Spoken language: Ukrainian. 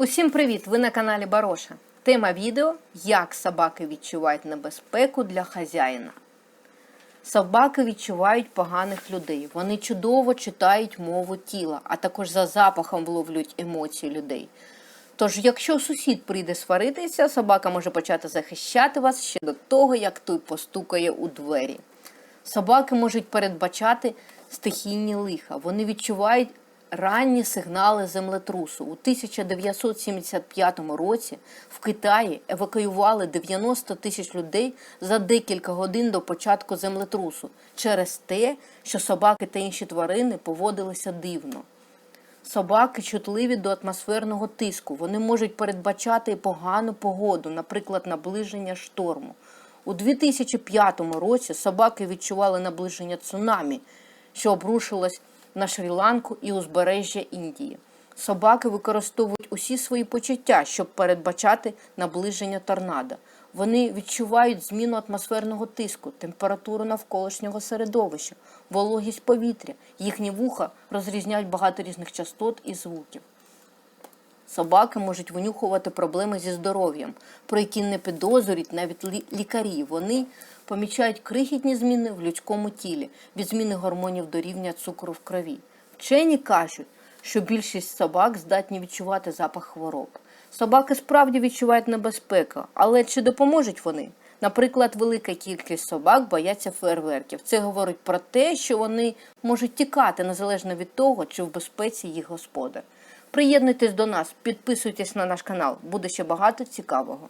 Усім привіт! Ви на каналі Бароша. Тема відео Як собаки відчувають небезпеку для хазяїна. Собаки відчувають поганих людей. Вони чудово читають мову тіла, а також за запахом вловлюють емоції людей. Тож, якщо сусід прийде сваритися, собака може почати захищати вас ще до того, як той постукає у двері. Собаки можуть передбачати стихійні лиха. Вони відчувають ранні сигнали землетрусу. У 1975 році в Китаї евакуювали 90 тисяч людей за декілька годин до початку землетрусу через те, що собаки та інші тварини поводилися дивно. Собаки чутливі до атмосферного тиску. Вони можуть передбачати погану погоду, наприклад, наближення шторму. У 2005 році собаки відчували наближення цунамі, що обрушилось на Шрі-Ланку і узбережжя Індії. Собаки використовують усі свої почуття, щоб передбачати наближення торнадо. Вони відчувають зміну атмосферного тиску, температуру навколишнього середовища, вологість повітря. Їхні вуха розрізняють багато різних частот і звуків. Собаки можуть винюхувати проблеми зі здоров'ям, про які не підозрюють навіть лі- лікарі. Вони помічають крихітні зміни в людському тілі від зміни гормонів до рівня цукру в крові. Вчені кажуть, що більшість собак здатні відчувати запах хвороб. Собаки справді відчувають небезпеку, але чи допоможуть вони? Наприклад, велика кількість собак бояться фейерверків. Це говорить про те, що вони можуть тікати незалежно від того, чи в безпеці їх господар. Приєднуйтесь до нас, підписуйтесь на наш канал, буде ще багато цікавого.